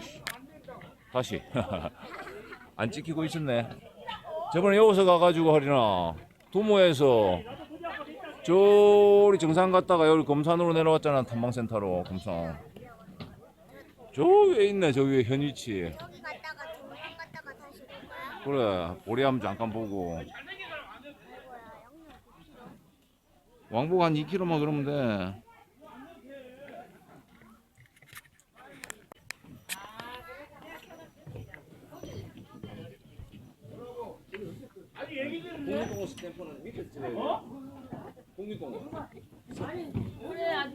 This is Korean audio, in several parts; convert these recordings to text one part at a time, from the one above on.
씨. 다시. 안 찍히고 있었네. 저번에 여기서 가가지고 허리나 도모에서 저리 정상 갔다가 여기 검산으로 내려왔잖아 탐방센터로 검산. 저 위에 있네 저 위에 현위치. 다시? 그래 보리함 잠깐 보고 뭐야 양념 9kg. 왕복 한 2km만 그러면 돼. 공유동호 스탬프는 밑에 찍어요. 공유동호.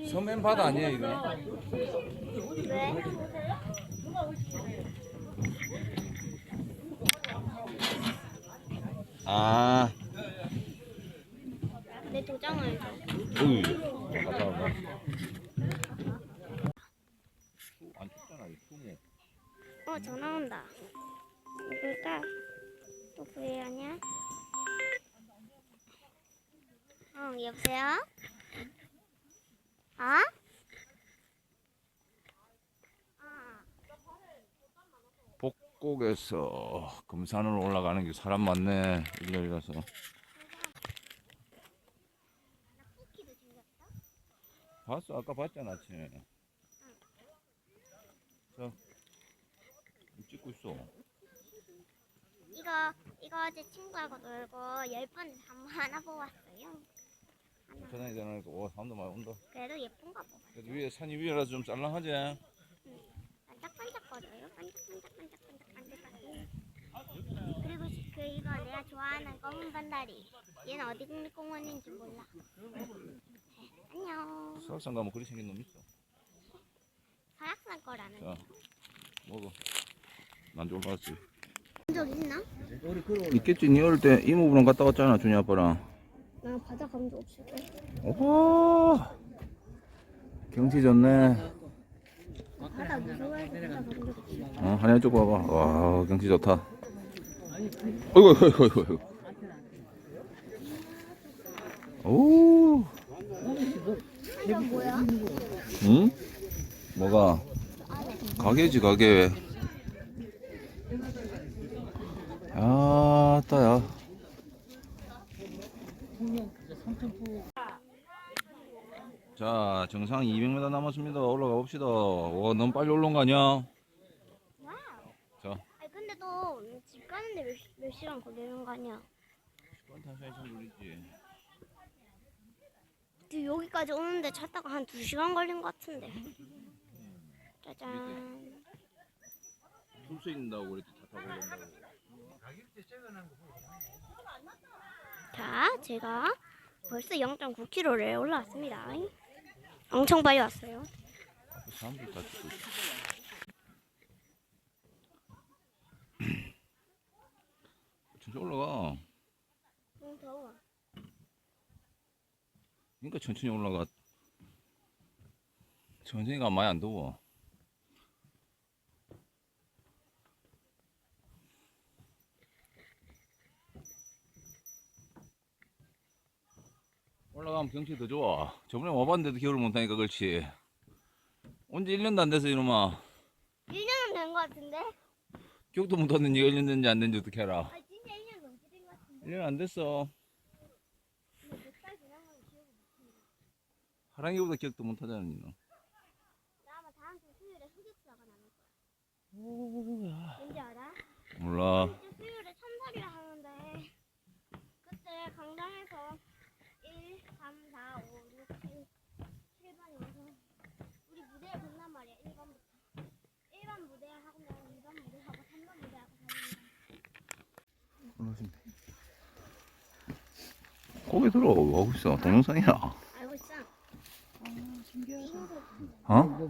서면 바다 아니에요 이거? 왜? 아, 내 도장을 줘. 어이, 북곡에서 금산으로 올라가는 게 사람 많네. 생겼어? 봤어, 아까 봤잖아, 아침에. 자, 찍고 있어. 이거 이거 어제 친구하고 놀고 열번 하나. 전화기 전화니까, 와, 사람도 많이 온다. 그래도 예쁜가 봐. 그래도 위에, 산이 위에라서 좀 짤랑하지? 반짝반짝거려요. 반짝반짝반짝반짝반짝. 그리고 시- 그 이거 내가 좋아하는 검은 반다리. 얘는 어디 국립공원인지 몰라. 네, 안녕. 수학산 가면 그리 생긴 놈 있어. 설악산 거라는. 자, 먹어. 난 좀 봤지. 본적 있나? 있겠지, 니 어릴 때 이모부랑 갔다 왔잖아, 준이 아빠랑. 나 바다 감도 없을 때. 오, 경치 좋네. 바다 무서워해서 바다 감도 없어. 어, 하나 쪽 봐봐. 와, 경치 좋다. 어이구, 어이구, 어이구. 오? 응? 뭐가? 가게지, 가게. 야, 따야. 자, 정상 200m 남았습니다. 올라가 봅시다. 와, 너무 빨리 올라온 거 아니야? 근데 너집 가는데 몇, 시- 몇 시간 걸리는 거 아니야? 시간 참 걸리지. 그 여기까지 오는데 차 타고 한 2시간 걸린 것 같은데. 짜잔. 줄서 있는다고 그랬지, 차 타고 온다고. 자, 제가 벌써 0.9km를 올라왔습니다. 엄청 빨리 왔어요. 앞에 사람들 다 찍고 있어. 천천히 올라가. 너무 더워. 그러니까 천천히 올라가. 천천히 가 많이 안 더워. 올라가면 경치 더 좋아. 저번에 와봤는데도 겨울 못하니까 그렇지. 온지 1년도 안 돼서 이놈아. 1년은 된 것 같은데? 기억도 못하는 니가 1년 된지 안 된지 어떻게 알아. 1년 안 됐어. 못 나. 하랑이보다 기억도 못 하잖아 니는. 나 아마 다음 주 수요일에 흑역사가 나올 거야. 왠지 알아? 몰라. 다음 주 수요일에 참살이를 하는데 그때 강당에서 1, 3, 4, 5, 6, 7, 7번이 와서 우리 무대에 본단 말이야 1번부터 1번 무대 하고 2번 무대 하고 3번 무대 하고 4번 무대 고개 들어. 뭐 하고 있어? 동영상이야. 알고 있어 어?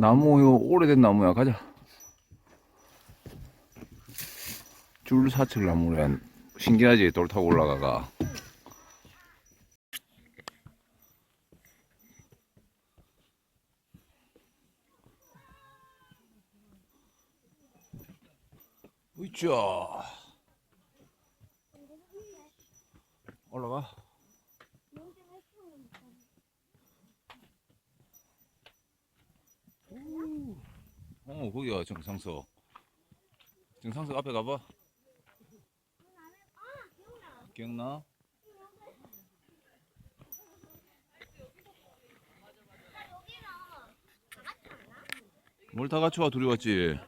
나무 요 오래된 나무야. 가자. 줄 사철 나무래. 신기하지? 돌 타고 올라가가. 으쌰. 올라가. 어 거기가 정상석 정상석 앞에 가봐 아 기억나. 기억나? 나 여기랑 다 같이 왔나? 뭘 다 같이 와 둘이 왔지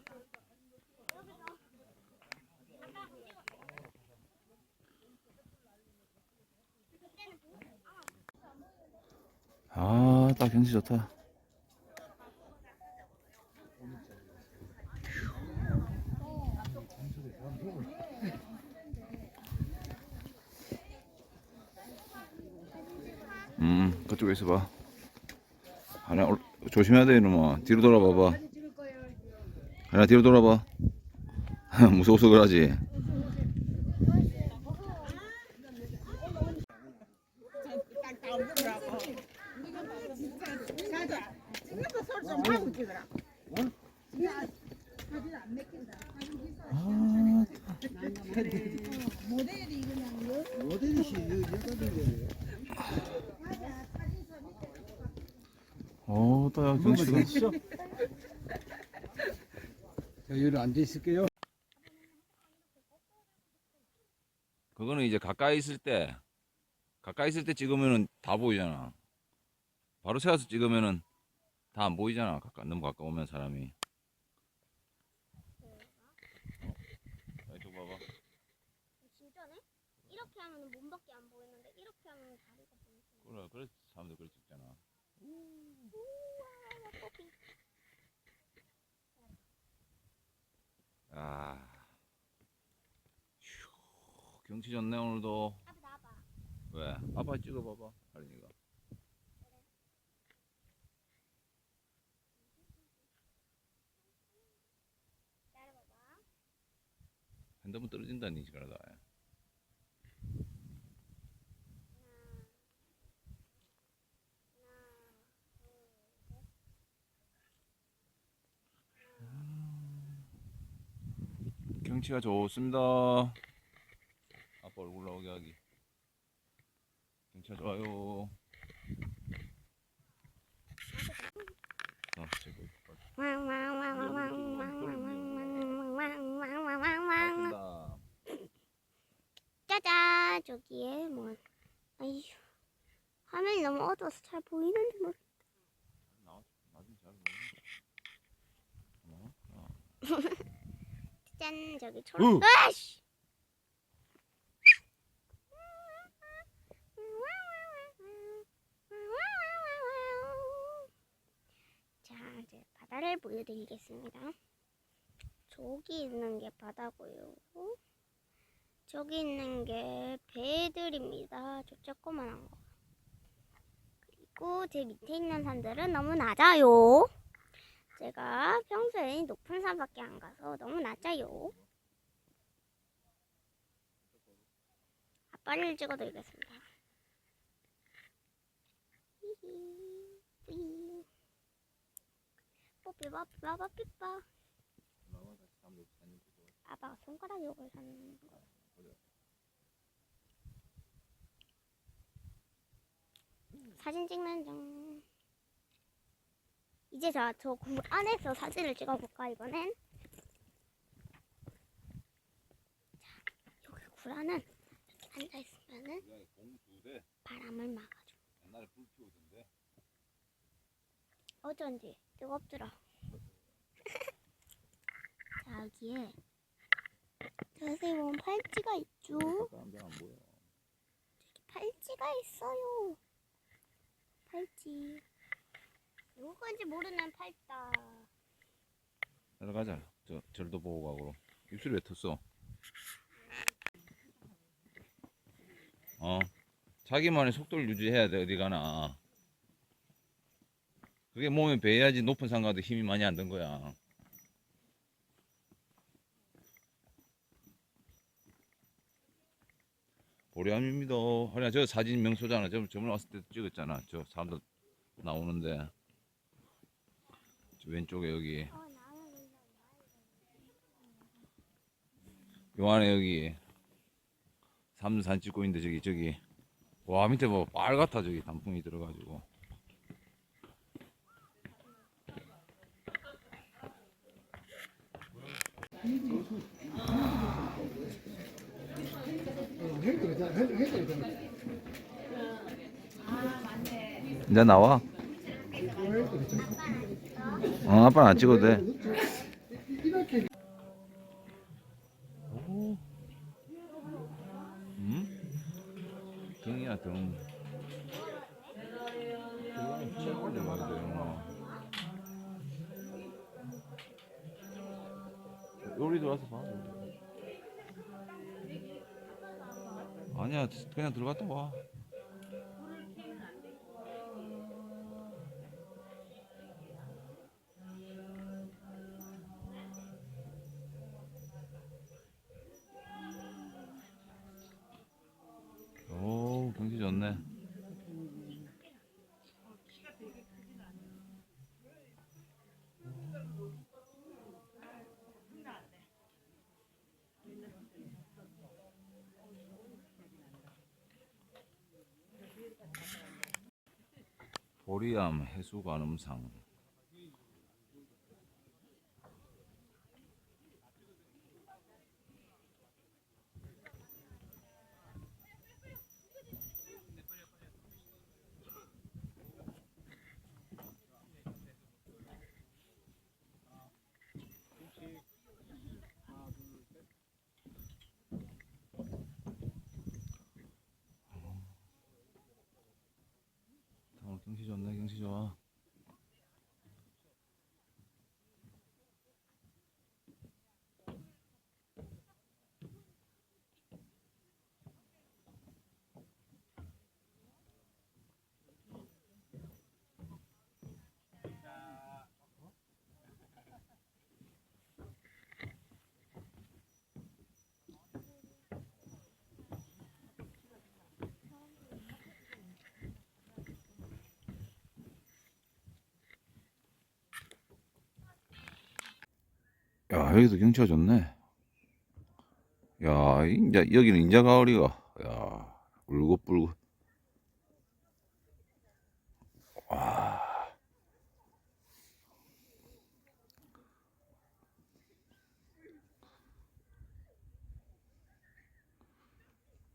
여기서 아까 그때는 그 경치 좋다. 음 그쪽에 있어봐. 하나 올- 조심해야 돼 이놈아. 뒤로 돌아봐봐. 하나 뒤로 돌아봐. 무서워서 그러지 어, 따야 경치가 자, 여기 앉아 있을게요. 그거는 이제 가까이 있을 때 가까이 있을 때 찍으면은 다 보이잖아. 바로 세워서 찍으면은 다 안 보이잖아. 가까 너무 가까우면 사람이. 어. 자, 이쪽 봐봐. 진짜네? 이렇게 하면 몸밖에 안 보이는데 이렇게 하면 다리가 보이지. 그래, 그래 사람들 그렇게 찍잖아. 우와, 뽀삐. 아, 휴, 경치 좋네 오늘도. 앞에 나와봐. 왜? 아빠 찍어봐봐, 할리니가. 기다려봐봐. 핸드폰 떨어진다니 지가다. 경치가 좋습니다. 아빠 얼굴 나오게 하기. 경치가 좋아요. 아, 제거 맞습니다. 짜잔 저기에 뭐 아휴 화면이 너무 어두워서 잘 보이는지 모르 나 나중에 잘 보여. 어? 어. 짠 저기 으! 초록 아씨 자 이제 바다를 보여드리겠습니다 저기 있는 게 바다고요 저기 있는 게 배들입니다 저 조그만한 거 그리고 제 밑에 있는 산들은 너무 낮아요 제가 평소에 높은 산밖에 안 가서 너무 낮아요. 아빠를 찍어드리겠습니다. 뿌이. 뽀삐바 삐바바 삐빠. 아빠가 손가락 욕을 하는 거. 사진 찍는 중. 이제 자, 저굴 안에서 사진을 찍어볼까, 이번엔? 자, 여기 굴 안은 이렇게 앉아있으면은 바람을 막아줘. 옛날에 불 피우던데. 어쩐지 뜨겁더라. 자, 여기에 자세히 보면 팔찌가 있죠? 팔찌가 있어요. 팔찌. 누군지 모르는 팔다. 내려가자. 저 절도 보고 가고. 입술이 왜 텄어? 어. 자기만의 속도를 유지해야 돼 어디 가나. 그게 몸에 배야지 높은 산 가도 힘이 많이 안 든 거야. 보람입니다. 하리야 저 사진 명소잖아. 저 저번에 왔을 때 찍었잖아. 저 사람들 나오는데 저 왼쪽에 여기 요 안에 여기 삼산 찍고 있는데 저기 저기 와 밑에 뭐 빨갛다 저기 단풍이 들어가지고 이제 나와. 어, 아빠는 안 찍어도 돼. 오. 음? 등이야 등. 요리 들어와서 봐. 아니야, 그냥 들어갔다 와. 보리암 해수관음상 오늘 경치 좋네 경치 좋아 야 여기도 경치가 좋네. 야 인자 여기는 인자 가을이가. 야 울긋불긋. 와.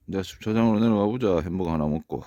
이제 주차장으로 내려가 보자. 햄버거 하나 먹고